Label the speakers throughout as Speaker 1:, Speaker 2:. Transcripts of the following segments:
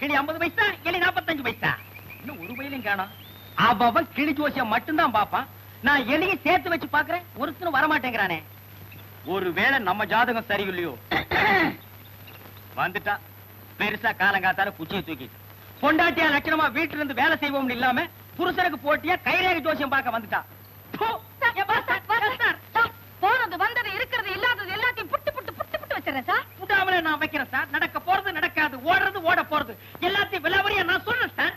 Speaker 1: கிளி ஐம்பது பைசா கிளி நாற்பத்தஞ்சு பைசா. இன்னும் ஒரு பையிலும் காணும். அவன் கிளி ஜோசியம் மட்டும்தான் பாப்பான் நான் எலியை சேர்த்து வச்சு பாக்குறேன் ஒருத்தனும் வரமாட்டேங்கிறானே. ஒருவேளை நம்ம ஜாதகம் சரியில்லையோ? வந்துட்டா. பெருசா காலங்காத்தால குச்சியை தூக்கி. பொண்டாட்டியா லட்சணமா வீட்டுல இருந்து வேலை செய்வோம்னு இல்லாம புருஷனுக்கு போட்டியா கைரேக ஜோசியம் பார்க்க வந்துட்டா.
Speaker 2: போனது வந்தது இருக்கிறது இல்லாதது எல்லாத்தையும் புட்டு புட்டு புட்டு புட்டு வச்சிடறேன் சார்.
Speaker 1: விடாமலே நான் வைக்கிறேன் சார். நடக்க போறது நடக்காது. ஓடுறது ஓட போறது. எல்லாத்தையும் விலாவரியா நான் சொல்றேன் சார்.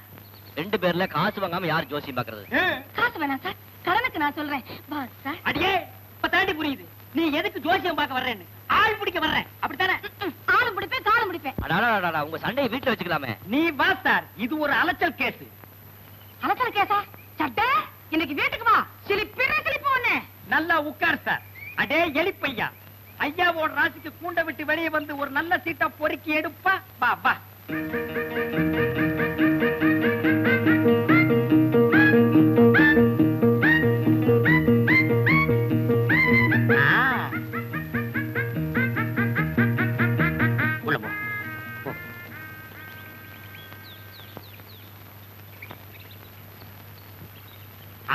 Speaker 3: ரெண்டு பேர்ல காசு வாங்காம யார் ஜோசியம் பாக்குறது.
Speaker 2: காசு வேணாம் சார். கடனுக்கு நான் சொல்றேன். வா சார்.
Speaker 1: அடியே இப்ப தாண்டி புரியுது. நீ எதுக்கு ஜோசியம் பார்க்க வர்றேன்னு? ஆள் பிடிக்க வர்றேன். அப்படித்தானே?
Speaker 2: ஆளும் பிடிப்பேன் காலும் பிடிப்பேன்.
Speaker 3: அடாடா உங்க சண்டையை வீட்டுல வச்சுக்கலாமே.
Speaker 1: நீ வா சார். இது ஒரு அலைச்சல் கேஸ்.
Speaker 2: அலசல கேசா சட்டை? இன்னைக்கு வீட்டுக்கு வா. சிலிப்பிற சிலிப்பு ஒண்ணு.
Speaker 1: நல்லா உட்கார் சார். அடே எலிப்பையா ஐயாவோட ராசிக்கு கூண்ட விட்டு வெளியே வந்து ஒரு நல்ல சீட்டா பொறுக்கி எடுப்பா. வா வா.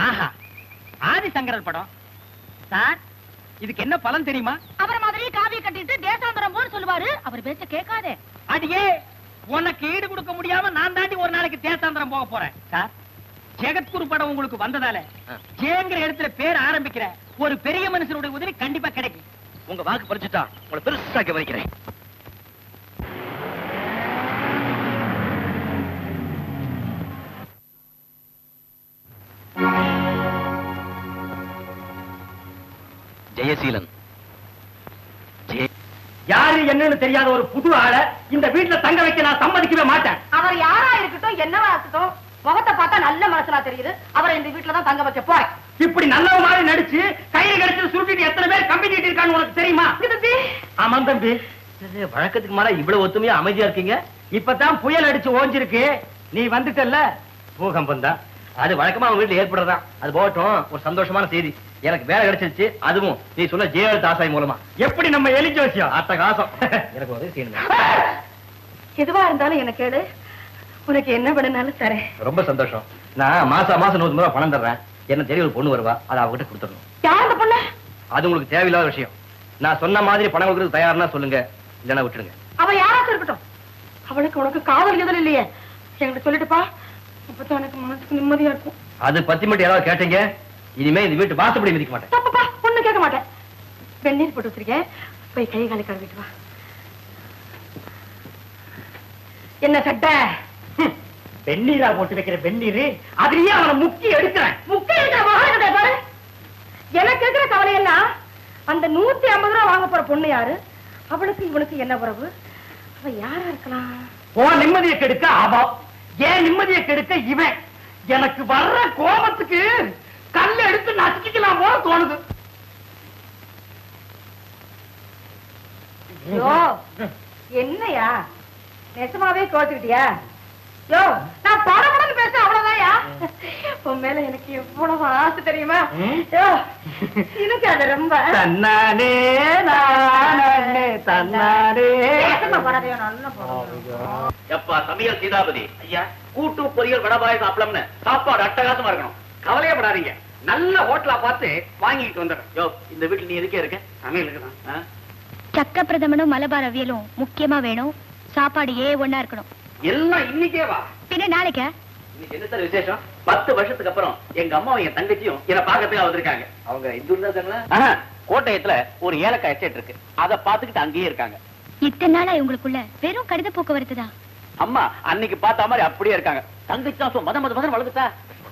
Speaker 1: ஆஹா. ஆதிசங்கரர் படம். சார் இதுக்கு என்ன பலன் தெரியுமா
Speaker 2: அவர மாதிரி காவிய கட்டிட்டு தேசாந்தரம் போன்னு சொல்லுவாரு அவர் பேச்ச கேட்காதே.
Speaker 1: அடியே உனக்கு ஈடு கொடுக்க முடியாம நான் தாண்டி ஒரு நாளைக்கு தேசாந்திரம் போக போறேன். சார்? ஜெகத்குரு படம் உங்களுக்கு வந்ததால. ஜெயங்கிற இடத்துல பேர் ஆரம்பிக்கிற ஒரு பெரிய மனுஷனுடைய உதவி கண்டிப்பா கிடைக்கும்.
Speaker 3: உங்க வாக்கு பறிச்சுட்டா உங்களை பெருசாக்க வைக்கிறேன் ஜெயசீலன்.
Speaker 1: என்னன்னு தெரியாத ஒரு புது ஆளை இந்த வீட்டுல தங்க வைக்க நான் சம்மதிக்கவே மாட்டேன்.
Speaker 2: அவர் யாரா இருக்கட்டும் என்னவா இருக்கட்டும் முகத்தை பார்த்தா நல்ல மனசுலா தெரியுது. அவரை இந்த வீட்டுல தான் தங்க வச்ச போய்
Speaker 1: இப்படி நல்ல மாதிரி நடிச்சு கையில கிடைச்சு சுருட்டிட்டு எத்தனை பேர் கம்பி நீட்டி இருக்கான்னு உனக்கு தெரியுமா? ஆமாம் தம்பி.
Speaker 3: வழக்கத்துக்கு மாறா இவ்வளவு ஒத்துமையா அமைதியா இருக்கீங்க?
Speaker 1: இப்பதான் புயல் அடிச்சு ஓஞ்சிருக்கு. நீ வந்துட்டல்ல?
Speaker 3: பூகம்பம் தான். அது வழக்கமா அவங்க வீட்டுல ஏற்படுறதா அது போகட்டும் ஒரு சந்தோஷமான செய்தி. எனக்கு வேலை கிடைச்சிருச்சு அதுவும் நீ சொன்ன ஜெயலலிதா ஆசாய் மூலமா.
Speaker 1: எப்படி நம்ம எலி ஜோசியம்?
Speaker 3: அத்த காசம். எனக்கு உதவி செய்யணும்
Speaker 2: எதுவா இருந்தாலும் எனக்கு கேளு. உனக்கு என்ன வேணும்னாலும் தரேன்.
Speaker 3: ரொம்ப சந்தோஷம். நான் மாசம் மாசம் நூறு ரூபாய் பணம் தர்றேன். என்ன தெரிய ஒரு பொண்ணு வருவா அதை அவகிட்ட கொடுத்துடணும்.
Speaker 2: யார் அந்த பொண்ணு?
Speaker 3: அது உங்களுக்கு தேவையில்லாத விஷயம். நான் சொன்ன மாதிரி பணம் கொடுக்கறது தயார்னா சொல்லுங்க. இல்லைன்னா விட்டுடுங்க.
Speaker 2: அவ யாராச்சும் இருக்கட்டும். அவளுக்கு உனக்கு காதல் எதில் இல்லையே. என்கிட்ட சொல்லிட்டுப்பா. அப்பதான் எனக்கு மனசுக்கு நிம்மதியா இருக்கும்.
Speaker 3: அது பத்தி மட்டும் ஏதாவது கேட்டீங்க? இனிமே இந்த வீட்டு வாசப்படி மிதிக்க மாட்டேன்.
Speaker 2: ஒண்ணு கேட்க மாட்டேன். வெந்நீர் போட்டு வச்சிருக்கேன். போய் கை காலை கழுவிட்டு வா. என்ன சட்டை?
Speaker 1: வெந்நீரா போட்டு வைக்கிற வெந்நீர் அதுலயே அவனை முக்கி எடுக்கிறேன்.
Speaker 2: மகான்கிட்ட பாரு. எனக்கு இருக்கிற கவலை எல்லாம் அந்த நூத்தி ஐம்பது ரூபா வாங்க போற பொண்ணு யாரு? அவளுக்கு இவனுக்கு என்ன உறவு? அவ யாரா இருக்கலாம்?
Speaker 1: உன் நிம்மதியை கெடுக்க அவன் ஏன் நிம்மதியை கெடுக்க இவன்? எனக்கு வர்ற கோபத்துக்கு கல்ல எடுத்து நசுக்கிக்கலாம் போல தோணுது.
Speaker 2: என்னையா? நெசமாவே கோச்சுக்கிட்டியா யோ நான் படபடன்னு பேச அவ்வளவுதான்யா உன் மேல எனக்கு எவ்வளவு ஆசை தெரியுமா? எனக்கு அது ரொம்ப.
Speaker 1: தன்னானே நானே தன்னானே.
Speaker 3: எப்பா சமையல் சீதாபதி? ஐயா. கூட்டு பொரியல் வடபாயசம் அப்பளம்னு சாப்பாடு அட்டகாசமா இருக்கணும்.
Speaker 1: கவலையப்படாதீங்க. நல்ல ஹோட்டலா பார்த்து வாங்கிட்டு வந்துடுறேன்.
Speaker 3: யோ இந்த வீட்டுல நீ எதுக்கே இருக்க?
Speaker 1: சமையலுக்கு தான்?
Speaker 4: சக்க பிரதமனும் மலபார் அவியலும் முக்கியமா வேணும். சாப்பாடு ஏ ஒண்ணா இருக்கணும்.
Speaker 1: எல்லாம் இன்னைக்கே வா.
Speaker 4: பின்ன நாளைக்கா?
Speaker 3: என்ன சார் விசேஷம்? பத்து வருஷத்துக்கு அப்புறம் எங்க அம்மாவும் என் தங்கச்சியும் என்ன பார்க்கறதுக்காக வந்திருக்காங்க. அவங்க இந்து இருந்தாங்களா கோட்டயத்துல ஒரு ஏலக்காய் எஸ்டேட் இருக்கு. அதை பார்த்துக்கிட்டு அங்கேயே இருக்காங்க.
Speaker 4: இத்தனை நாளா இவங்களுக்குள்ள வெறும் கடித போக்குவரத்து தான்.
Speaker 3: அம்மா அன்னைக்கு பார்த்த மாதிரி அப்படியே இருக்காங்க. தங்கச்சி தான் மத மத மதம் வளர்ந்துட்டா?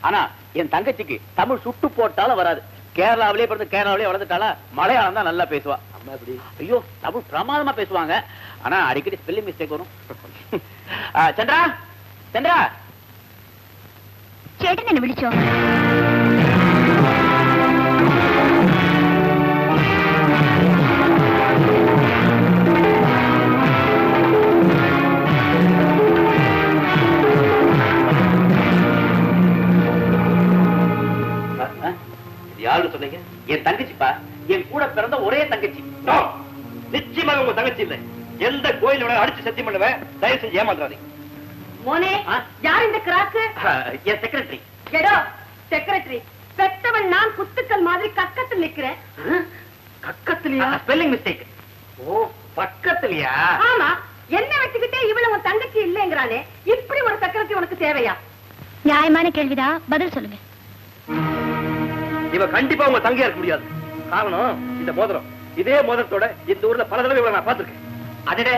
Speaker 3: ஆனா என் தங்கச்சிக்கு தமிழ் சுட்டு போட்டாலும் வராது. கேரளாவிலே பிறந்து கேரளாவிலே வளர்ந்துட்டாளா? மலையாளம் தான் நல்லா பேசுவா. ஐயோ தமிழ் பிரமாதமா பேசுவாங்க. ஆனா அடிக்கடி ஸ்பெல்லிங் மிஸ்டேக் வரும். சந்திரா? சந்திரா?
Speaker 4: ചേട്ടൻ എന്നെ വിളിച്ചോ
Speaker 3: ஆ, ஆ, இது யாருன்னு சொன்னீங்க என் தங்கச்சிப்பா என் கூட பிறந்த ஒரே தங்கச்சி
Speaker 1: நிச்சயமாக உங்க தங்கச்சி இல்லை எந்த கோயில் வேணாலும் அடிச்சு சத்தியம் பண்ணுவேன் தயவு செஞ்சு ஏமாந்துறாதீங்க
Speaker 2: மோனே? யார் இந்த கிராக்கு?
Speaker 3: என் செக்ரட்டரி
Speaker 2: எடோ செக்ரட்டரி பெத்தவன் நான் குத்துக்கள் மாதிரி கக்கத்தில் நிக்கிறேன்
Speaker 3: பக்கத்துலயா ஸ்பெல்லிங் மிஸ்டேக் ஓ பக்கத்துலயா?
Speaker 2: ஆமா என்ன வச்சுக்கிட்டே இவ்வளவு உன் தங்கச்சி இல்லைங்கிறானே இப்படி ஒரு செக்ரட்டரி உனக்கு தேவையா?
Speaker 4: நியாயமான கேள்விதான் பதில் சொல்லுங்க.
Speaker 3: இவ கண்டிப்பா உங்க தங்கையா இருக்க முடியாது. காரணம் இந்த மோதிரம். இதே மோதிரத்தோட இந்த ஊர்ல பல தடவை இவளை நான் பாத்துருக்கேன் அடடே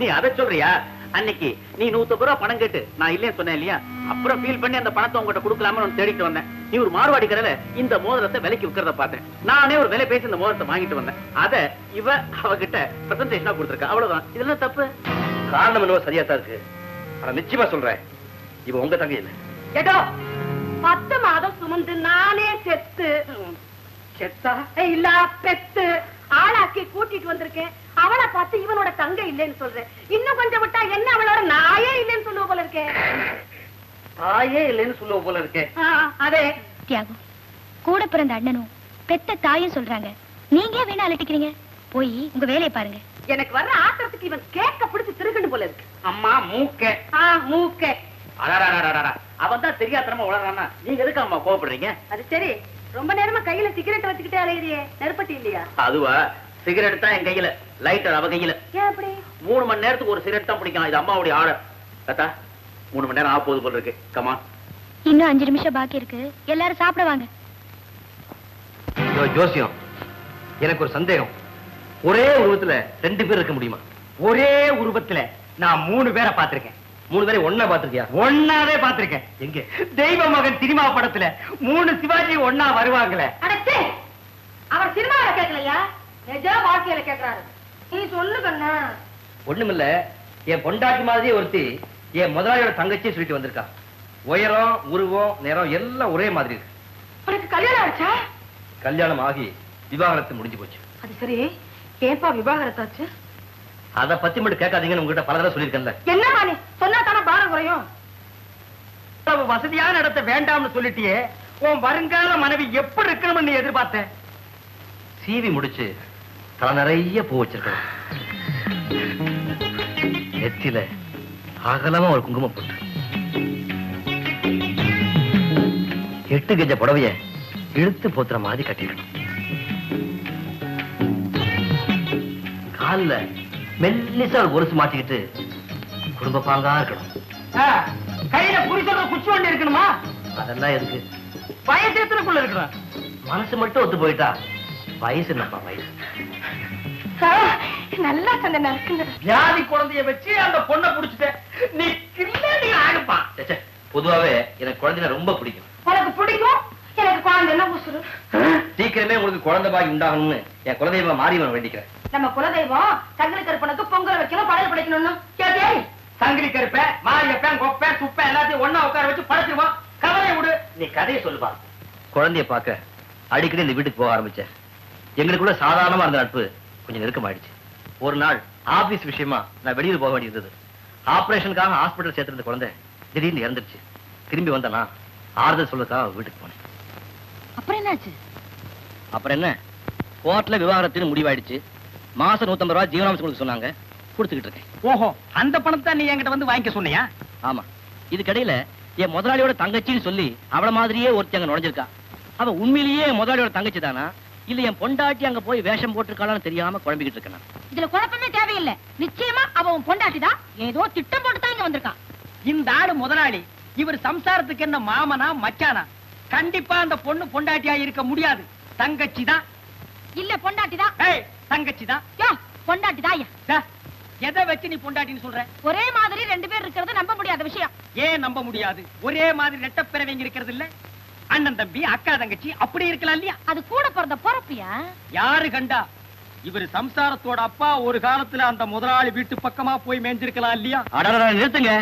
Speaker 3: நீ அதை சொல்றியா? அன்னைக்கு நீ நூத்தம்பது ரூபா பணம் கேட்டு நான் இல்லைன்னு சொன்னேன் இல்லையா? அப்புறம் ஃபீல் பண்ணி அந்த பணத்தை உங்ககிட்ட கொடுக்கலாம நான் தேடிட்டு வந்தேன். நீ ஒரு மார்வாடி கடையில இந்த மோதிரத்தை விலைக்கு விற்கிறத பார்த்தேன். நானே ஒரு விலை பேசி இந்த மோதிரத்தை வாங்கிட்டு வந்தேன். அத இவ அவகிட்ட பிரசன்டேஷனா கொடுத்துருக்கா. அவ்வளவுதான். இதெல்லாம் தப்பு. காரணம் என்னவோ சரியா தான் இருக்கு. ஆனா நிச்சயமா சொல்றேன். இவ உங்க தங்கை இல்லை
Speaker 2: எடோ பத்து மாதம் சுமந்து நானே செத்து.
Speaker 3: செத்தா?
Speaker 2: இல்ல பெத்து. ஆளாக்கி கூட்டிட்டு வந்திருக்கேன். அவளை பார்த்து இவனோட தங்க இல்லைன்னு சொல்றேன். இன்னும் கொஞ்சம் விட்டா என்ன அவளோட நாயே இல்லைன்னு சொல்லுவ போல இருக்கேன்
Speaker 3: தாயே இல்லைன்னு சொல்லுவ போல இருக்கே.
Speaker 2: ஆ, அதே.
Speaker 4: தியாகம் கூட பிறந்த அண்ணனும் பெத்த தாயும் சொல்றாங்க. நீங்க ஏன் வேணா அலட்டிக்கிறீங்க? போய் உங்க வேலையை பாருங்க.
Speaker 2: எனக்கு வர்ற ஆத்திரத்துக்கு இவன் கேக்க பிடிச்சு திருகணும் போல இருக்கு.
Speaker 3: அம்மா மூக்க.
Speaker 2: ஆ மூக்கே.
Speaker 3: அவன் தான் தெரியாதனமா உளறானா நீங்க எதுக்கு அம்மா கோவப்படுறீங்க?
Speaker 2: அது சரி. ரொம்ப நேரமா கையில சிகரெட் வச்சுக்கிட்டே அலையிறியே. நெருப்பட்டி இல்லையா?
Speaker 3: அதுவா? சிகரெட் தான் என் கையில. லைட்டர் அவ கையில. மூணு மணி நேரத்துக்கு ஒரு சிகரெட் தான் பிடிக்கும். இது அம்மாவுடைய ஆர்டர் கத்தா மூணு மணி நேரம் ஆக போகுது போல இருக்கு. கமான்
Speaker 4: இன்னும் அஞ்சு நிமிஷம் பாக்கி இருக்கு. எல்லாரும் சாப்பிட வாங்க.
Speaker 5: ஜோசியம். எனக்கு ஒரு சந்தேகம். ஒரே உருவத்துல ரெண்டு பேர் இருக்க முடியுமா?
Speaker 1: ஒரே உருவத்துல நான் மூணு பேரை பார்த்திருக்கேன்.
Speaker 5: மூணு பேரை ஒண்ணா பாத்திருக்கியா
Speaker 1: ஒன்னாவே பார்த்திருக்கேன்.
Speaker 5: எங்க?
Speaker 1: தெய்வ மகன் சினிமா படத்துல மூணு சிவாஜி ஒன்னா வருவாங்களே.
Speaker 2: அவர் சினிமாவில கேட்கலையா? நிஜ வாழ்க்கையில கேக்குறாரு. நீ சொல்லு கண்ணா.
Speaker 5: ஒண்ணுமில்ல என் பொண்டாட்டி மாதிரியே ஒருத்தி என் முதலாளியோட தங்கச்சியை சொல்லிட்டு வந்திருக்கா. உயரம் உருவம் நிறம் எல்லாம் ஒரே மாதிரி இருக்கு.
Speaker 2: உனக்கு கல்யாணம் ஆச்சா
Speaker 5: கல்யாணம் ஆகி விவாகரத்து முடிஞ்சு போச்சு.
Speaker 2: அது சரி. ஏன்பா விவாகரத்தாச்சு?
Speaker 5: அத பத்தி மட்டும் கேட்காதீங்கன்னு உங்ககிட்ட பல தடவை சொல்லியிருக்கேன்ல.
Speaker 2: என்னமா நீ? சொன்னா தானே பாரம் குறையும்.
Speaker 1: வசதியான இடத்தை வேண்டாம்னு சொல்லிட்டியே உன் வருங்கால மனைவி எப்படி இருக்கணும்னு நீ எதிர்பார்த்த?
Speaker 5: சீவி முடிச்சு தலை நிறைய பூ வச்சிருக்கேன் நெத்தில அகலமா ஒரு குங்குமம் போட்டு. எட்டு கஜ புடவைய இழுத்து போத்துற மாதிரி கட்டிக்கணும் கால்ல மெல்லிசா ஒரு கொலுசு மாட்டிக்கிட்டு குடும்ப பாங்கா இருக்கணும்.
Speaker 1: கையில புரிசோட குச்சி வண்டி இருக்கணுமா?
Speaker 5: அதெல்லாம் எதுக்கு?
Speaker 1: வயசு எத்தனைக்குள்ள இருக்கணும்.
Speaker 5: மனசு மட்டும் ஒத்து போயிட்டா வயசு என்னப்பா வயசு?
Speaker 2: நல்லா நடக்குது
Speaker 1: வியாதி குழந்தைய வச்சு அந்த பொண்ணை புடிச்சிட்ட நீ கில்லாடி
Speaker 5: ச்சே, பொதுவாவே எனக்கு குழந்தைல ரொம்ப பிடிக்கும்.
Speaker 2: உனக்கு பிடிக்கும்? எனக்கு குழந்தை என்ன உசுரு
Speaker 5: சீக்கிரமே உங்களுக்கு குழந்தை பாக்கி உண்டாகணும்னு என் குலதெய்வ மாரியம்மன் வேண்டிக்கிறேன்.
Speaker 2: நம்ம குலதெய்வம் தங்கலி கருப்பனுக்கு பொங்கல் வைக்கணும் படையல் படைக்கணும்னு. கேட்டியா
Speaker 1: சங்கிலி கருப்ப மாரியப்பன் கொப்ப சுப்ப எல்லாத்தையும் ஒண்ணா உட்கார வச்சு படைச்சிருவான் கவலை விடு.
Speaker 3: நீ கதையை சொல்லுப்பா
Speaker 5: குழந்தைய பார்க்க அடிக்கடி இந்த வீட்டுக்கு போக ஆரம்பிச்சேன். எங்களுக்குள்ள சாதாரணமா இருந்த நட்பு கொஞ்சம் நெருக்கமாயிடுச்சு. ஒரு நாள் ஆபீஸ் விஷயமா நான் வெளியூர் போக வேண்டியிருந்தது. ஆபரேஷனுக்காக ஹாஸ்பிட்டல் சேர்த்திருந்த குழந்தை திடீர்னு இறந்துருச்சு. திரும்பி வந்தனா ஆறுதல் சொல்லக்காக வீட்டுக்கு போனேன்.
Speaker 2: அப்புறம் என்னாச்சு?
Speaker 5: அப்புறம் என்ன? கோர்ட்ல விவாகரத்துன்னு முடிவாயிடுச்சு. மாசம் நூத்தம்பது ரூபாய் ஜீவனாம்சம் கொடுக்க சொன்னாங்க. கொடுத்துக்கிட்டு இருக்கேன்.
Speaker 1: ஓஹோ அந்த பணத்தை நீ என்கிட்ட வந்து வாங்கிக்க சொன்னியா?
Speaker 5: ஆமா. இதுக்கடையில என் முதலாளியோட தங்கச்சின்னு சொல்லி அவள மாதிரியே ஒருத்தி அங்க நுழைஞ்சிருக்கா. அவ உண்மையிலேயே என் முதலாளியோட தங்கச்சி தானா இல்ல என் பொண்டாட்டி அங்க போய் வேஷம் போட்டிருக்காளான்னு தெரியாம குழம்பிக்கிட்டு இருக்கேன்.
Speaker 2: இதுல குழப்பமே தேவையில்லை. நிச்சயமா அவ உன் பொண்டாட்டி தான் ஏதோ திட்டம் போட்டு தான் இங்க வந்திருக்கான்
Speaker 1: இந்த ஆளு முதலாளி. இவர் சம்சாரத்துக்கு என்ன மாமனா மச்சானா? கண்டிப்பா அந்த பொண்ணு பொண்டாட்டியா இருக்க முடியாது. தங்கச்சி தான்
Speaker 2: இல்ல பொண்டாட்டி தான்
Speaker 1: ஏய் தங்கச்சி தான்
Speaker 2: யோ பொண்டாட்டி தான்
Speaker 1: எதை வச்சு நீ பொண்டாட்டின்னு சொல்ற?
Speaker 2: ஒரே மாதிரி ரெண்டு பேர் இருக்கிறது நம்ப முடியாத விஷயம்.
Speaker 1: ஏன் நம்ப முடியாது? ஒரே மாதிரி ரெட்டப்பிறவைங்க இருக்கிறது இல்ல? அண்ணன் தம்பி அக்கா தங்கச்சி அப்படி இருக்கலாம் இல்லையா?
Speaker 2: அது கூட பிறந்த பொறப்பியா?
Speaker 1: யாரு கண்டா? இவர் சம்சாரத்தோட அப்பா ஒரு காலத்துல அந்த முதலாளி வீட்டு பக்கமா போய் மேய்ஞ்சிருக்கலாம் இல்லையா?
Speaker 5: அடடடா, நிறுத்துங்க.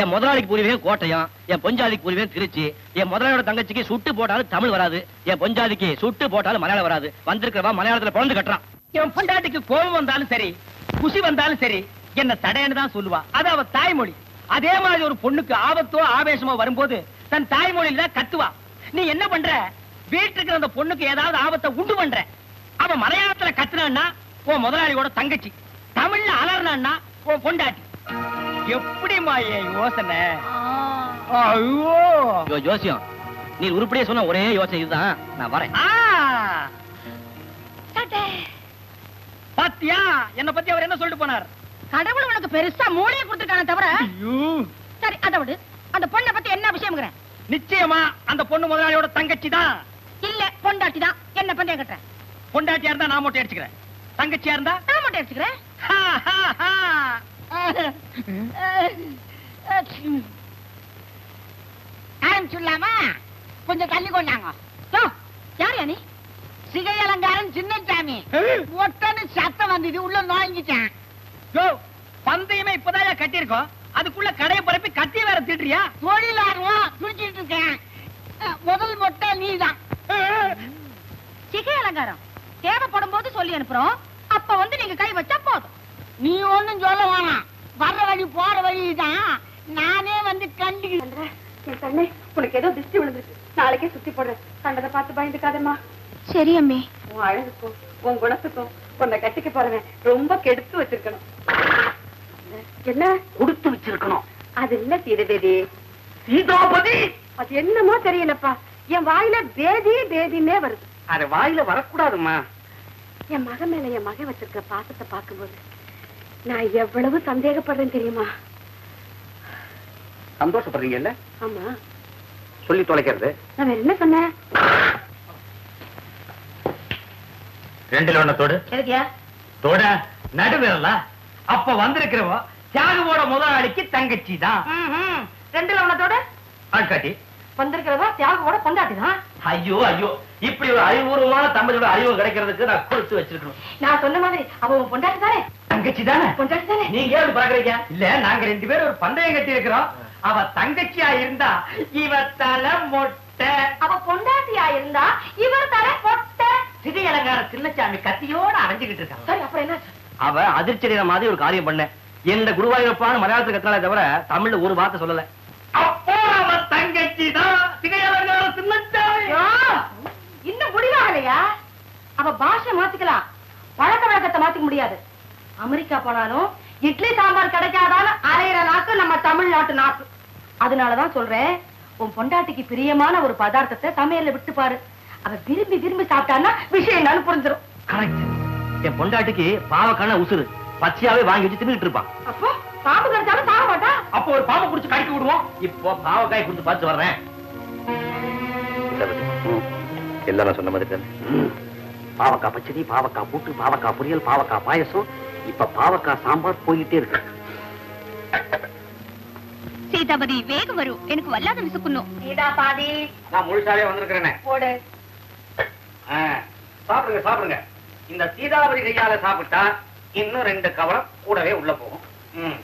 Speaker 5: என் முதலாளிக்கு புரிவேன் கோட்டயம் என் பொஞ்சாதிக்கு புரிவேன் திருச்சி என் முதலாளியோட தங்கச்சிக்கு சுட்டு போட்டாலும் தமிழ் வராது என் பொஞ்சாதிக்கு சுட்டு போட்டாலும் மலையாளம் வராது. வந்திருக்கிறவா மலையாளத்துல பிறந்து கட்டுறான்.
Speaker 1: என் பொண்டாட்டிக்கு கோபம் வந்தாலும் சரி குசி வந்தாலும் சரி என்ன தடைன்னு தான் சொல்லுவா. அது அவ தாய்மொழி. அதே மாதிரி ஒரு பொண்ணுக்கு ஆபத்தோ ஆவேசமோ வரும்போது தன் தாய்மொழியில தான் கத்துவா. நீ என்ன பண்ற? வீட்டுக்கு இருக்கிற அந்த பொண்ணுக்கு ஏதாவது ஆபத்தை உண்டு பண்ற? அவ மலையாளத்துல கத்துனான்னா உன் முதலாளியோட தங்கச்சி. தமிழ்ல அலறினான்னா உன் பொண்டாட்டி. எப்படிம்மா என் யோசனை? ஐயோ.
Speaker 5: ஜோசியம் நீ உருப்படியே சொன்ன ஒரே யோசனை இதுதான். நான் வரேன்.
Speaker 1: ஆ! பாத்தியா? என்ன பத்தி அவர் என்ன சொல்லிட்டு போனார்?
Speaker 2: கடவுள் உனக்கு பெருசா மூளையை கொடுத்துருக்கானே தவிர.
Speaker 1: ஐயோ.
Speaker 2: சரி அதை விடு. அந்த பொண்ணை பத்தி என்ன விஷயம்ங்கிறேன்.
Speaker 1: நிச்சயமா அந்த பொண்ணு முதலாளியோட தங்கச்சி தான்
Speaker 2: இல்ல பொண்டாட்டி தான் என்ன பந்தயம் கட்டுறேன்
Speaker 1: பொண்டாட்டியா இருந்தா நான் மட்டும் அடிச்சுக்கிறேன். தங்கச்சியா இருந்தா?
Speaker 2: நான் மட்டும்
Speaker 1: ஹா.
Speaker 2: ஆரம்பிச்சுடலாமா கொஞ்சம் தள்ளி கொண்டாங்க. யார் நீ? சிகை அலங்காரம் சின்னசாமி ஒட்டன்னு சத்தம் வந்தது உள்ள நுழைஞ்சிட்டேன்.
Speaker 1: யோ, பந்தயமே இப்பதான் கட்டியிருக்கோம். அதுக்குள்ள கடையை பரப்பி கத்தி வேற திட்டுறியா?
Speaker 2: தொழிலாளரும் துடிச்சிட்டு இருக்கேன். முதல் மொட்டை நீதான். சிகை அலங்காரம். தேவைப்படும் போது சொல்லி அனுப்புறோம். அப்ப வந்து நீங்க கை வச்சா போதும். நீ ஒண்ணும் சொல்ல வேணாம். வர்ற வழி போற வழிதான். நானே வந்து கண்டுக்கிறேன்.
Speaker 6: என் கண்ணே உனக்கு ஏதோ திருஷ்டி விழுந்துருக்கு. நாளைக்கே சுத்தி போடுறேன். கண்டதை பார்த்து பயந்துக்காதம்மா.
Speaker 7: சரி அம்மே.
Speaker 6: உன் அழகுக்கும் உன் குணத்துக்கும் உன்னை கட்டிக்க போறவன் ரொம்ப கெடுத்து வச்சிருக்கணும். என்ன?
Speaker 8: கொடுத்து வச்சிருக்கணும்.
Speaker 6: அது இல்ல சீதபேதி
Speaker 8: சீதாபதி!
Speaker 6: அது என்னமோ தெரியலப்பா. என் வாயில பேதி பேதின்னே வருது.
Speaker 8: அது வாயில வரக்கூடாதுமா
Speaker 6: என் மகன் மேல என் மகன் வச்சிருக்கிற பாசத்தை பார்க்கும்போது நான் எவ்வளவு சந்தேகப்படுறேன் தெரியுமா?
Speaker 8: சந்தோஷப்படுறீங்கல்ல?
Speaker 6: ஆமா.
Speaker 8: சொல்லி தொலைக்கிறது.
Speaker 6: நான் என்ன சொன்னேன்?
Speaker 5: ரெண்டுல ஒண்ண தோடு. தோட நடுவிரல? அப்ப வந்திருக்கிறவோ தியாகுவோட முதலாளிக்கு தங்கச்சி தான்.
Speaker 2: ரெண்டுல உனத்தோட
Speaker 5: ஆட்காட்டி
Speaker 2: வந்திருக்கிறதா? தியாகோட கொண்டாட்டி தான்?
Speaker 5: ஐயோ ஐயோ. இப்படி ஒரு அறிவுபூர்வமான தம்பதியோட அறிவு கிடைக்கிறதுக்கு நான் கொடுத்து வச்சிருக்கணும்.
Speaker 2: நான் சொன்ன மாதிரி அவ உன் பொண்டாட்டி தானே?
Speaker 5: தங்கச்சி தானே?
Speaker 2: பொண்டாட்டி தானே?
Speaker 5: நீங்க ஏன் பாக்குறீங்க இல்ல நாங்க ரெண்டு பேரும் ஒரு பந்தயம் கட்டி இருக்கிறோம் அவ தங்கச்சியா இருந்தா இவ தலை மொட்டை.
Speaker 2: அவ பொண்டாட்டியா இருந்தா இவர் தலை பொட்டை
Speaker 5: சிகை அலங்கார சின்னச்சாமி கத்தியோட அடைஞ்சுக்கிட்டு இருக்காங்க
Speaker 2: சரி அப்புறம் என்ன
Speaker 5: அவ அதிர்ச்சியடைகிற மாதிரி ஒரு காரியம் பண்ண எந்த குருவாயூரப்பான மலையாளத்துக்கு கத்தினாலே தவிர தமிழ்ல ஒரு வார்த்தை சொல்லல. அப்போ அவ தங்கச்சி தான்
Speaker 2: இன்னும் முடிவாகலையா? அவ பாஷை மாத்திக்கலாம். பழக்க வழக்கத்தை மாத்திக்க முடியாது. அமெரிக்கா போனாலும் இட்லி சாம்பார் கிடைக்காதாலும் அரையிற நாக்கு நம்ம தமிழ்நாட்டு நாக்கு. அதனாலதான் சொல்றேன் உன் பொண்டாட்டிக்கு பிரியமான ஒரு பதார்த்தத்தை சமையல்ல விட்டு பாரு அவ விரும்பி விரும்பி சாப்பிட்டான்னா விஷயம் என்னன்னு புரிஞ்சிடும்
Speaker 5: கரெக்ட் என் பொண்டாட்டிக்கு பாவக்கான உசுறு. பச்சையாவே வாங்கி வச்சு தின்னுட்டு இருப்பான்.
Speaker 2: அப்போ பாம்பு கடிச்சாலும்
Speaker 5: அப்போ ஒரு பாம்பை குடிச்சு கடிக்க விடுவோம். இப்போ பாவக்காய் கொடுத்து பார்த்து வர்றேன். எல்லாம் நான் சொன்ன மாதிரி தானே.
Speaker 8: பாவக்காய் பச்சடி பாவக்காய் கூட்டு பாவக்காய் பொரியல் பாவக்காய் பாயசம். இப்ப பாவக்காய் சாம்பார் போயிட்டே இருக்கு.
Speaker 7: சீதாபதி வேகம் வரும். எனக்கு வல்லாத விசுக்கணும்
Speaker 2: நீதா பாதி
Speaker 8: நான் முழுசாவே வந்திருக்கிறேனே. சாப்பிடுங்க சாப்பிடுங்க. இந்த சீதாபதி கையால சாப்பிட்டா இன்னும் ரெண்டு கவலம் கூடவே உள்ள போகும். ம்.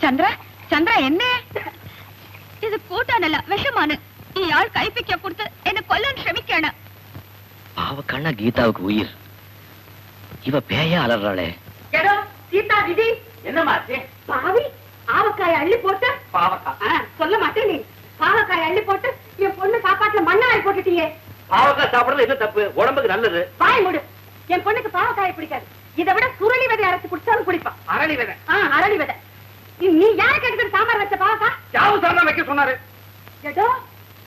Speaker 7: சந்திரா சந்திரா என்ன? இது கூட்டானல்ல நீ ஆள் கைப்பிக்க கொடுத்து என்ன கொல்லன்னு சிரமிக்கான அவ
Speaker 5: கண்ணா கீதாவுக்கு உயிர். இவ பேய அலறாளே
Speaker 8: ஆச்சு?
Speaker 6: பாவி ஆவக்காய் அள்ளி போட்டு
Speaker 8: பாவக்காய்
Speaker 6: சொல்ல மாட்டேன் நீ. பாவக்காய் அள்ளி போட்டு என் பொண்ணு சாப்பாட்டுல மண்ணாரி போட்டுட்டீங்க
Speaker 8: பாவக்காய் சாப்பிடுறது என்ன தப்பு? உடம்புக்கு நல்லது.
Speaker 6: வாய் மூடு. என் பொண்ணுக்கு பாவக்காய் பிடிக்காது. இதை விட சுருளி விதை அரைச்சு குடிச்சாலும் குடிப்பான்.
Speaker 8: அரளி விதை.
Speaker 6: ஆ, அரளி விதை. நீ- யாருக்கு எடுத்து சாம்பார் வச்ச பாவக்கா?
Speaker 8: யாவு சார் வைக்க சொன்னாரு?
Speaker 6: ஏதோ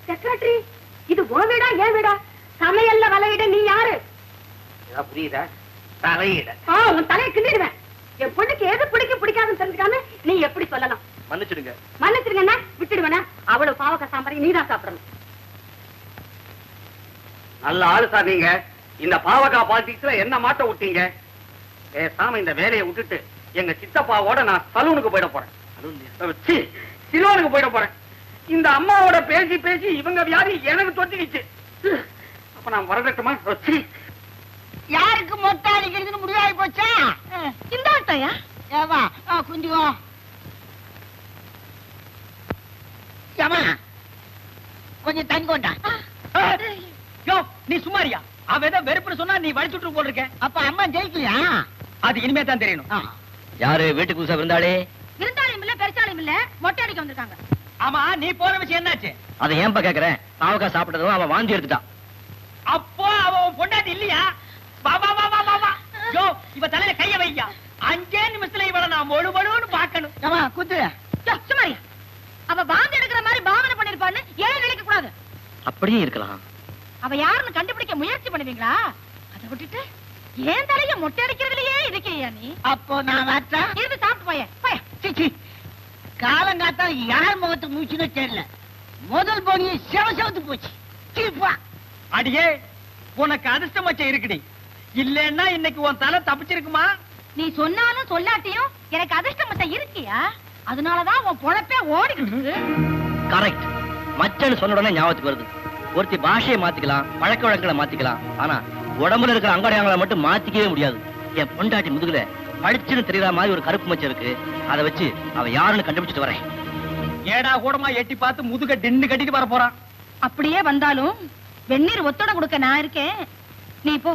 Speaker 6: செக்ரட்டரி இது உன் வீடா ஏன் வீடா? சமையல்ல வலையிட நீ யாரு?
Speaker 8: புரியுதா? தலையிட.
Speaker 6: உன் தலையை கிண்டிடுவேன். என் பொண்ணுக்கு எது பிடிக்கும் பிடிக்காதுன்னு தெரிஞ்சுக்காம நீ எப்படி சொல்லலாம்?
Speaker 5: மன்னிச்சிடுங்க.
Speaker 6: மன்னிச்சிருங்கன்னா விட்டுடுவேனா? அவ்வளவு பாவக்காய் சாம்பாரையும் நீதான் சாப்பிடணும்.
Speaker 8: நல்ல ஆளு சார் நீங்க. இந்த பாவக்காய் பாலிடிக்ஸ்ல என்ன மாட்ட விட்டீங்க பேசாம இந்த வேலையை விட்டுட்டு எங்க சித்தப்பாவோட நான் சலூனுக்கு போயிட போறேன். ச்சீ, சிலோனுக்கு போயிட போறேன். இந்த அம்மாவோட பேசி பேசி இவங்க வியாதி எனக்கு தொத்திக்கிச்சு. அப்ப நான் வரதட்டுமா.
Speaker 2: யாருக்கு மொட்டை அடிக்கிறதுன்னு முடிவாகி போச்சா?
Speaker 7: இந்த ஆட்டையா?
Speaker 2: ஏவா குஞ்சுவா ஏமா கொஞ்சம் தண்ணி கொண்டா.
Speaker 1: யோ நீ சும்மாரியா அவ ஏதோ வெறுப்புன்னு சொன்னா நீ வலிச்சுட்டு போல் இருக்க
Speaker 2: அப்ப அம்மா ஜெயிக்கலையா?
Speaker 1: அது இனிமே தான் தெரியணும்.
Speaker 5: யாரு வீட்டுக்கு புதுசா இருந்தாலே
Speaker 2: இருந்தாலும் இல்ல பெருசாலும் இல்ல மொட்டை அடிக்க வந்திருக்காங்க.
Speaker 1: ஆமா நீ போன விஷயம் என்னாச்சு?
Speaker 5: அதை ஏன்பா கேக்குறேன் பாவக்காய் சாப்பிட்டதும் அவன் வாந்தி எடுத்துட்டான்.
Speaker 1: அப்போ அவ உன் பொண்டாட்டி இல்லையா? யோ இவ தலையில கைய வையா அஞ்சே நிமிஷத்துல இவள நான் மொழு மொழுன்னு பாக்கணும்
Speaker 6: ஏம்மா, குத்து யோ, சும்மாரியா அவ வாந்தி எடுக்கிற மாதிரி பாவனை பண்ணிருப்பான்னு ஏன் நினைக்க கூடாது?
Speaker 5: அப்படியே இருக்கலாம்.
Speaker 6: அவ யாருன்னு கண்டுபிடிக்க முயற்சி பண்ணுவீங்களா? அதை விட்டுட்டு ஏன் தலைய மொட்டை அடிக்கிறதுலயே இருக்கியா நீ?
Speaker 1: அப்போ நான் வரட்டா?
Speaker 6: இருந்து சாப்பிட்டு போய போய
Speaker 1: சிச்சி காலங்காத்தா யார் முகத்துக்கு மூச்சுன்னு தெரியல. முதல் போனிய செவ செவத்து போச்சு. அடியே உனக்கு அதிர்ஷ்டம் வச்ச இருக்குடி. இல்லன்னா இன்னைக்கு உன் தலை தப்பிச்சிருக்குமா?
Speaker 6: நீ சொன்னாலும் சொல்லாட்டியும் எனக்கு அதிர்ஷ்டம் மட்டும் இருக்கியா? அதனாலதான் உன் பொழப்பே ஓடிக்கிட்டு இருக்கு.
Speaker 5: கரெக்ட் மச்சன்னு சொன்ன உடனே ஞாபகத்துக்கு வருது. ஒருத்தி பாஷையை மாத்திக்கலாம் பழக்க வழக்கங்களை மாத்திக்கலாம். ஆனா உடம்புல இருக்கிற அங்கடையாங்களை மட்டும் மாத்திக்கவே முடியாது. என் பொண்டாட்டி முதுகுல பளிச்சுன்னு தெரியற மாதிரி ஒரு கருப்பு மச்சம் இருக்கு. அதை வச்சு அவ யாருன்னு கண்டுபிடிச்சிட்டு வரேன்.
Speaker 1: ஏடா கூடமா எட்டி பார்த்து முதுக டின்னு கட்டிட்டு வர போறான்.
Speaker 6: அப்படியே வந்தாலும் வெந்நீர் ஒத்தட கொடுக்க நான் இருக்கேன். நீ போ.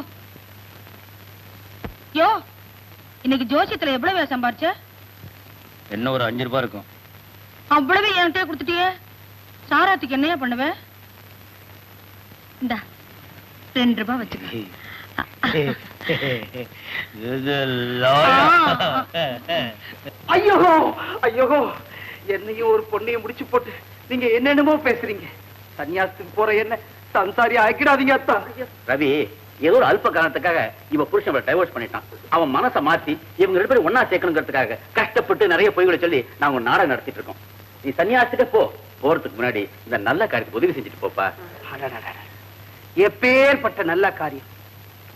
Speaker 6: யோ இன்னைக்கு ஜோசியத்துல எவ்வளவு சம்பாரிச்ச?
Speaker 5: என்ன ஒரு அஞ்சு ரூபாய் இருக்கும்.
Speaker 6: அவ்வளவு என்கிட்ட கொடுத்துட்டியே. சாராத்துக்கு என்னையா பண்ணுவ? இந்தா ரெண்டு ரூபாய் வச்சுக்க.
Speaker 3: ஐயோ ஐயோ என்னையும் ஒரு பொண்ணையும் முடிச்சு போட்டு நீங்க என்னென்னமோ பேசுறீங்க. சன்னியாசத்துக்கு போற என்ன சம்சாரி ஆக்கிடாதீங்க அத்தா. ரவி ஏதோ ஒரு அல்ப காரணத்துக்காக இவ புருஷன் டைவர்ஸ் பண்ணிட்டான். அவன் மனசை மாத்தி இவங்க ரெண்டு பேரும் ஒன்னா சேர்க்கணுங்கிறதுக்காக கஷ்டப்பட்டு நிறைய பொய்களை சொல்லி நாங்க ஒரு நாடகம் நடத்திட்டு இருக்கோம். நீ சன்னியாசத்துக்கு போ. போறதுக்கு முன்னாடி இந்த நல்ல காரியத்துக்கு உதவி செஞ்சுட்டு போப்பா.
Speaker 8: எப்பேற்பட்ட நல்ல காரியம்.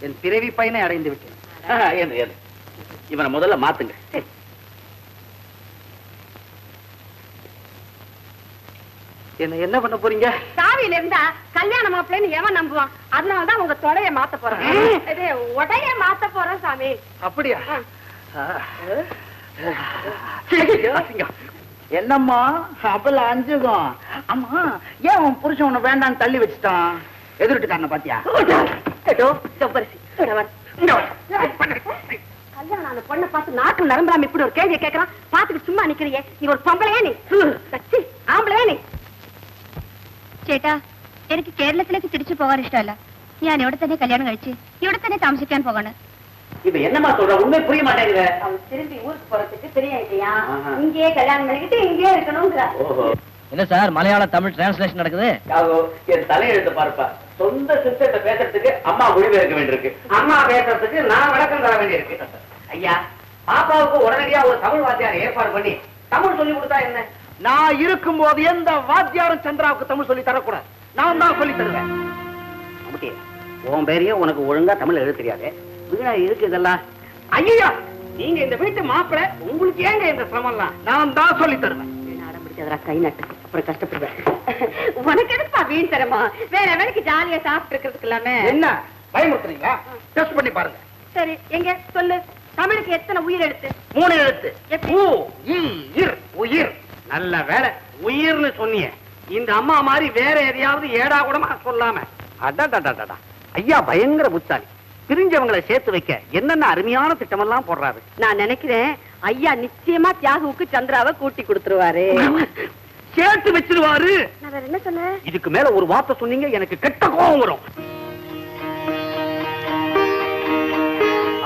Speaker 8: என் பிறவி பயனை அடைந்து விட்டேன்.
Speaker 3: இவனை முதல்ல மாத்துங்க.
Speaker 8: என்ன என்ன பண்ண போறீங்க?
Speaker 6: சாவியில இருந்தா கல்யாண மாப்பிள்ளைன்னு எவன் நம்புவான்? அதனாலதான் உங்க தொடைய மாத்த போறேன். உடைய மாத்த போறேன் சாமி.
Speaker 8: அப்படியா. என்னம்மா? அப்பல அஞ்சுகம் ஆமா ஏன் உன் புருஷன் உன்னை வேண்டான்னு தள்ளி வச்சுட்டான்? எதிர்ட்டுக்காரன பாத்தியா.
Speaker 6: கல்யாணம் ஆன பொண்ணை பார்த்து நாக்கு நரம்பலாம இப்படி ஒரு கேள்வியை கேட்கறான் பாத்துட்டு சும்மா நிக்கிறியே. நீ ஒரு பொம்பளையே நீ? சச்சி ஆம்பளையே நீ?
Speaker 7: ചേട്ടാ എനിക്ക് കേരളത്തിലേക്ക് തിരിച്ചു പോകാൻ ഇഷ്ടമല്ല ഞാൻ ഇവിടെ തന്നെ കല്യാണം കഴിച്ച് ഇവിടെ തന്നെ താമസിക്കാൻ പോകാണ്
Speaker 3: இப்ப என்னமா சொல்ற உண்மை புரிய மாட்டேங்குது
Speaker 6: அவன் திரும்பி ஊருக்கு போறதுக்கு தெரியா
Speaker 3: ஆஹா.
Speaker 6: இங்கேயே கல்யாணம் பண்ணிக்கிட்டு இங்கேயே இருக்கணுங்கிற
Speaker 3: ஓஹோ
Speaker 5: என்ன சார் மலையாள தமிழ் டிரான்ஸ்லேஷன் நடக்குது
Speaker 3: யாகோ, என் தலையெழுத்து பார்ப்பா சொந்த சிஸ்டத்தை பேசுறதுக்கு அம்மா மொழிபெயர்க்க வேண்டியிருக்கு
Speaker 8: அம்மா பேசுறதுக்கு நான் விளக்கம் தர வேண்டியிருக்கு ஐயா பாப்பாவுக்கு உடனடியா ஒரு தமிழ் வாத்தியார் ஏற்பாடு பண்ணி தமிழ் சொல்லி கொடுத்தா என்ன நான் இருக்கும் போது எந்த வாத்தியாரும் சந்திராவுக்கு தமிழ் சொல்லி தரக்கூடாது. நான் தான் சொல்லி தருவேன்.
Speaker 3: உன் பேரையும் உனக்கு ஒழுங்கா தமிழ் எழுத தெரியாது. வீணா இருக்கு இதெல்லாம்.
Speaker 8: ஐயா நீங்க இந்த வீட்டு மாப்பிள்ளை உங்களுக்கு ஏங்க இந்த சிரமம்லாம்? நான் தான் சொல்லி தருவேன்.
Speaker 6: கை நட்டு. அப்புறம் கஷ்டப்படுவேன். உனக்கு எதுப்பா வீண் தரமா வேற வேலைக்கு ஜாலியா சாப்பிட்டு இருக்கிறதுக்கு இல்லாம.
Speaker 8: என்ன? பயமுறுத்துறீங்களா? டெஸ்ட் பண்ணி பாருங்க.
Speaker 6: சரி எங்க? சொல்லு. தமிழுக்கு எத்தனை உயிர் எடுத்து
Speaker 8: மூணு எழுத்து. இர், உயிர். நல்ல வேலை. உயிர்னு சொன்னீங்க இந்த அம்மா மாதிரி வேற எதையாவது ஏடா கூடமா சொல்லாம. அடடடடடா ஐயா பயங்கர புத்தாலி பிரிஞ்சவங்களை சேர்த்து வைக்க என்னென்ன அருமையான திட்டமெல்லாம் போடுறாரு?
Speaker 6: நான் நினைக்கிறேன் ஐயா நிச்சயமா தியாகுவுக்கு சந்திராவை கூட்டி கொடுத்துருவாரு.
Speaker 8: சேர்த்து வச்சிருவாரு.
Speaker 6: நான் என்ன சொன்னேன்?
Speaker 8: இதுக்கு மேல ஒரு வார்த்தை சொன்னீங்க எனக்கு கெட்ட கோபம் வரும்.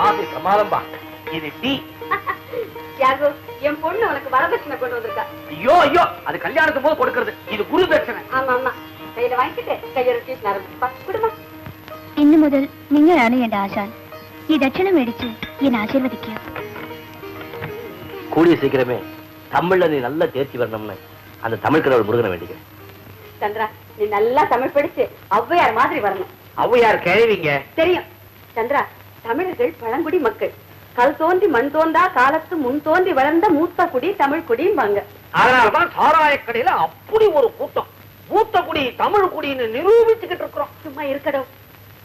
Speaker 8: ஆபி இது டீ.
Speaker 6: தியாகு என் பொண்ணு உனக்கு வரதட்சணை கொண்டு வந்திருக்கா
Speaker 8: ஐயோ ஐயோ அது கல்யாணத்துக்கு போது கொடுக்கறது இது குரு தட்சணை
Speaker 6: ஆமா ஆமா கையில வாங்கிட்டு கையொருட்டி நரம்பு குடும்பம்
Speaker 7: ഇന്നു മുതൽ നിങ്ങളാണ് എന്റെ ആശാൻ ഈ ദക്ഷിണ മേടിച്ച് എന്നെ ആശീർവദിക്കുക
Speaker 5: கூடிய சீக்கிரமே தமிழ்ல நீ நல்லா தேர்ச்சி வரணும்னு அந்த தமிழ் கடவுள் முருகனை வேண்டிக்கிறேன்
Speaker 6: சந்திரா நீ நல்லா தமிழ் படிச்சு ஔவையார் மாதிரி வரணும்
Speaker 8: ஔவையார் கேள்விங்க
Speaker 6: தெரியும் சந்திரா தமிழர்கள் பழங்குடி மக்கள் கல் தோன்றி மண் தோன்றா காலத்து முன் தோன்றி வளர்ந்த மூத்த குடி தமிழ் குடிம்பாங்க
Speaker 8: அதனாலதான் சாராய கடையில அப்படி ஒரு கூட்டம். மூத்த குடி தமிழ் குடின்னு நிரூபிச்சுக்கிட்டு இருக்கிறோம்.
Speaker 6: சும்மா இருக்கடும்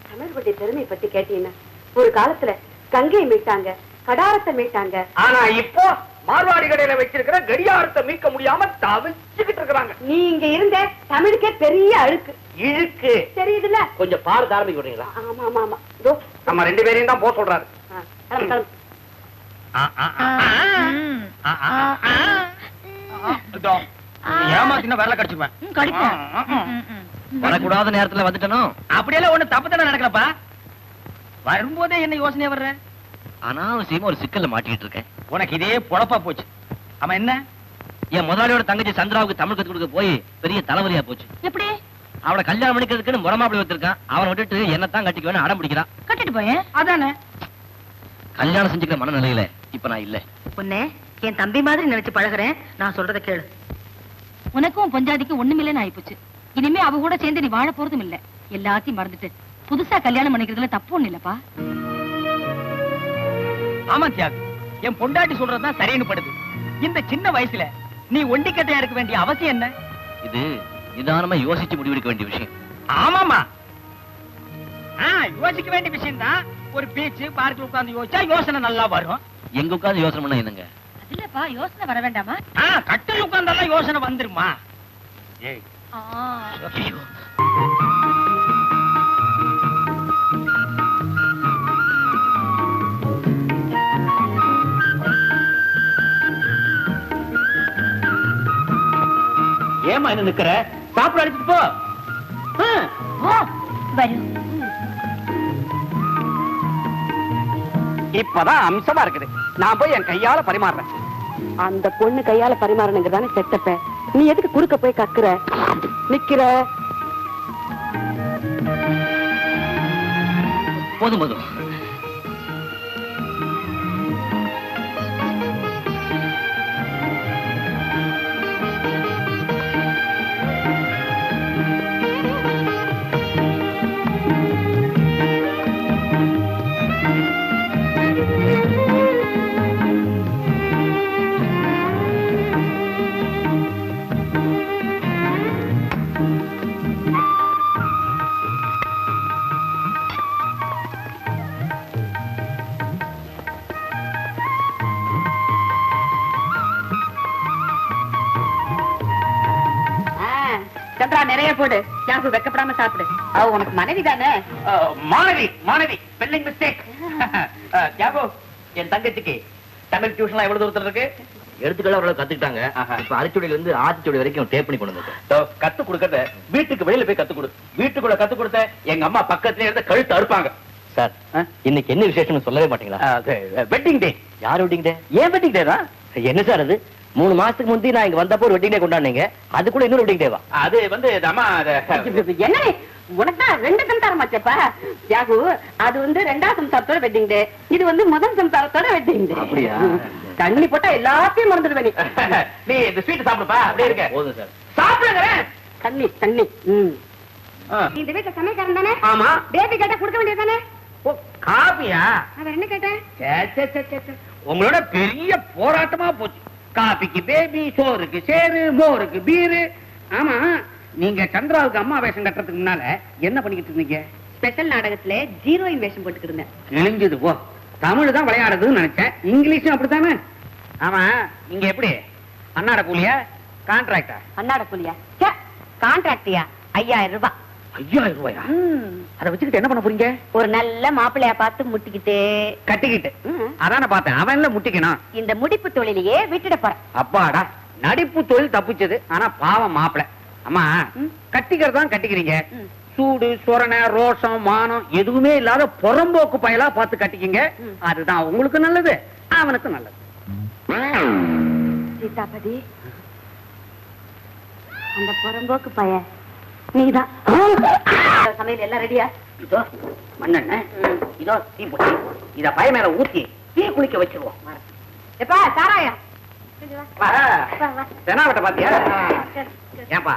Speaker 6: தமிழ் குடி பெருமை பத்தி கேட்டீங்கன்னா ஒரு காலத்துல கங்கையை மீட்டாங்க கடாரத்தை மீட்டாங்க.
Speaker 8: ஆனா இப்போ மார்வாடி கடையில வச்சிருக்கிற கடியாரத்தை மீட்க முடியாம தவிச்சுக்கிட்டு இருக்கிறாங்க.
Speaker 6: நீ இங்க இருந்த தமிழுக்கே பெரிய அழுக்கு.
Speaker 8: இழுக்கு.
Speaker 6: தெரியுதுல்ல?
Speaker 5: கொஞ்சம் பார்த்து ஆரம்பிக்க விடுறீங்களா?
Speaker 6: ஆமா ஆமா ஆமா.
Speaker 8: நம்ம ரெண்டு பேரையும் தான் போக சொல்றாரு
Speaker 6: ஆ, கிளம்பு கிளம்பு
Speaker 1: இதோ, ஏமாத்தினா வரல
Speaker 9: ம்.
Speaker 5: வரக்கூடாத நேரத்துல வந்துட்டனும்
Speaker 1: அப்படியெல்லாம் ஒண்ணு தப்பு தானே நடக்கலப்பா. வரும்போதே என்ன யோசனை வர்ற?
Speaker 5: அனாவசியமா ஒரு சிக்கல்ல மாட்டிக்கிட்டு இருக்கேன்.
Speaker 1: உனக்கு இதே பொழப்பா போச்சு. அவன் என்ன?
Speaker 5: என் முதலாளியோட தங்கச்சி சந்திராவுக்கு தமிழ் கத்து கொடுக்க போய் பெரிய தலைவலியா போச்சு.
Speaker 9: எப்படி?
Speaker 5: அவளை கல்யாணம் பண்ணிக்கிறதுக்குன்னு முறமாப்பிளை வச்சிருக்கான். அவனை விட்டுட்டு என்னத்தான் கட்டிக்குவேன்னு அடம் பிடிக்கிறான்.
Speaker 9: கட்டிட்டு போயேன்.
Speaker 1: அதானே?
Speaker 5: கல்யாணம் செஞ்சுக்கிற மனநிலையில இப்ப நான் இல்ல.
Speaker 9: பொண்ணே என் தம்பி மாதிரி நினைச்சு பழகுறேன். நான் சொல்றத கேளு.
Speaker 2: உனக்கும் பொஞ்சாதிக்கும் ஒண்ணுமில்லைன்னு ஆயிப்போச்சு. இனிமே அவ கூட சேர்ந்து நீ வாழ போறதும் இல்ல. எல்லாத்தையும் மறந்துட்டு. புதுசா கல்யாணம் பண்ணிக்கிறதுல தப்பு ஒண்ணு இல்லப்பா.
Speaker 1: ஆமா தியாகு. என் பொண்டாட்டி சொல்றதுதான் சரின்னு படுது. இந்த சின்ன வயசுல நீ ஒண்டிக்கட்டையா இருக்க வேண்டிய அவசியம் என்ன?
Speaker 5: இது நிதானமா யோசிச்சு முடிவெடுக்க வேண்டிய விஷயம்.
Speaker 1: ஆமாமா ஆ, யோசிக்க வேண்டிய விஷயம் தான் ஒரு பீச்சு பார்க்கில் உட்கார்ந்து யோசிச்சா யோசனை நல்லா வரும்.
Speaker 5: எங்க உட்கார்ந்து யோசனை பண்ண என்னங்க?
Speaker 2: இல்லப்பா யோசனை வர வேண்டாமா?
Speaker 1: ஆ, கட்டில் உட்கார்ந்தாலும் யோசனை வந்துருமா? ஏய்.
Speaker 5: ஐயோ.
Speaker 8: ஏமா என்ன நிக்கிற? சாப்பிட அடிச்சிட்டு போ.
Speaker 2: வரும்.
Speaker 10: இப்பதான் அம்சமா இருக்குது. நான் போய் என் கையால பரிமாறுறேன்.
Speaker 6: அந்த பொண்ணு கையால பரிமாறணுங்கிறதானே செட்டப்ப நீ எதுக்கு குறுக்க போய் கக்குற? நிக்கிற?
Speaker 5: போதும் போதும்
Speaker 6: அவ உனக்கு மனைவி தானே?
Speaker 8: மாணவி மாணவி. ஸ்பெல்லிங் மிஸ்டேக் தியாகு என் தங்கச்சிக்கு தமிழ் டியூஷன்லாம் எவ்வளவு தூரத்துல இருக்கு?
Speaker 5: எடுத்துக்கலாம் அவ்வளவு கத்துக்கிட்டாங்க. இப்ப அரைச்சுடியில இருந்து ஆத்திச்சுடி வரைக்கும் டேப் பண்ணி கொண்டு
Speaker 8: கத்து கொடுக்கறத வீட்டுக்கு வெளியில போய் கத்து கொடு. வீட்டுக்குள்ள கத்து கொடுத்த எங்க அம்மா பக்கத்துல இருந்து கழுத்து அறுப்பாங்க.
Speaker 5: சார் இன்னைக்கு என்ன விசேஷம்னு சொல்லவே மாட்டீங்களா?
Speaker 8: வெட்டிங் டே
Speaker 5: யார் வெட்டிங் டே
Speaker 8: ஏன் வெட்டிங் டே தான்
Speaker 5: என்ன சார் அது? மூணு மாசத்துக்கு முந்தி நான் இங்க வந்தப்போ ஒரு வெட்டிங் டே கொண்டாடுனீங்க. அது கூட இன்னொரு வெட்டிங் டேவா
Speaker 8: அது வந்து அம்மா அது-
Speaker 6: என்ன உனக்கு தான் ரெண்டு சம்சாரமாச்சப்பா தியாகு அது வந்து ரெண்டாவது சம்சாரத்தோட வெட்டிங் டே இது வந்து முதல் சம்சாரத்தோட வெட்டிங் டே
Speaker 5: அப்படியா?
Speaker 6: தண்ணி போட்டா எல்லாத்தையும் மறந்துடுவே நீ.
Speaker 8: நீ இந்த ஸ்வீட் சாப்பிடுப்பா அப்படியே இருக்க.
Speaker 5: போதும் சார்.
Speaker 8: சாப்பிடுங்க
Speaker 6: தண்ணி தண்ணி ம்.
Speaker 8: ஆ.
Speaker 9: இந்த வீட்டுல சமையக்காரன் தானே?
Speaker 8: ஆமா.
Speaker 9: பேபி கேட்டா கொடுக்க வேண்டியது
Speaker 8: ஓ, காபியா?
Speaker 9: என்ன கேட்டேன்?
Speaker 8: சே, சே, சே, சே, சே. உங்களோட பெரிய போராட்டமா போச்சு. காபிக்கு பேபி சோறுக்கு சேரு மோருக்கு பீரு. ஆமா. நீங்க சந்திராவுக்கு அம்மா வேஷம் கட்டுறதுக்கு முன்னால என்ன பண்ணிக்கிட்டு இருந்தீங்க?
Speaker 6: ஸ்பெஷல் நாடகத்துல ஜீரோயின் வேஷம் போட்டுக்கிட்டு இருந்தேன்.
Speaker 8: கிழிஞ்சது போ. தமிழ் தான் விளையாடுறதுன்னு நினைச்சேன். இங்கிலீஷும் அப்படித்தானே? ஆமா நீங்க எப்படி? அன்னாட கூலியா? கான்ட்ராக்டா
Speaker 6: அன்னாட கூலியா? கான்ட்ராக்டியா ஐயாயிரம் ரூபாய்.
Speaker 8: ஐயாயிரம் ரூபாயா. அதை வச்சுக்கிட்டு என்ன பண்ண போறீங்க?
Speaker 6: ஒரு நல்ல மாப்பிள்ளையா பார்த்து முட்டிக்கிட்டு.
Speaker 8: கட்டிக்கிட்டு. அதான பார்த்தேன். அவன்ல முட்டிக்கணும்.
Speaker 6: இந்த முடிப்பு தொழிலையே விட்டுட போறேன்.
Speaker 8: அப்பாடா நடிப்பு தொழில் தப்பிச்சது. ஆனா பாவம் மாப்பிள. அம்மா. கட்டிக்கிறது கட்டிக்கிறீங்க. சூடு சொரண ரோஷம் மானம் எதுவுமே இல்லாத புறம்போக்கு பயலா பார்த்து கட்டிக்கிங்க. அதுதான் உங்களுக்கு நல்லது அவனுக்கு நல்லது.
Speaker 6: சீதாபதி அந்த புறம்போக்கு பையன் நீதான். சமையல் எல்லாம் ரெடியா
Speaker 8: இதோ மண்ணெண்ண இதோ தீ பொட்டி இத பய மேல ஊத்தி தீ குளிக்க வச்சிருவோம்.
Speaker 9: எப்பா சாராயா
Speaker 8: தெனாவட்ட பாத்தியா? ஏன்பா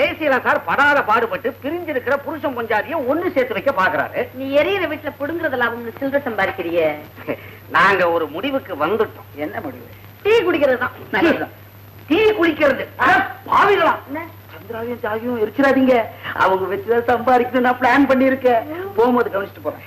Speaker 8: ஏசியில சார் படாத பாடுபட்டு பிரிஞ்சிருக்கிற புருஷன் கொஞ்சாதியும் ஒண்ணு சேர்த்து வைக்க பாக்குறாரு.
Speaker 6: நீ எரியற வீட்டுல புடுங்குறது லாபம்னு சில்லற சம்பாதிக்கிறியே.
Speaker 8: நாங்க ஒரு முடிவுக்கு வந்துட்டோம். என்ன முடிவு?
Speaker 6: டீ குடிக்கிறது தான்.
Speaker 8: டீ குளிக்கிறது அட, பாவிகளா. சந்திராவையும் ஜாகியும் எரிச்சிடாதீங்க. அவங்க வச்சுதான் சம்பாதிக்கணும் நான் பிளான் பண்ணிருக்கேன் போகும்போது கவனிச்சுட்டு போறேன்.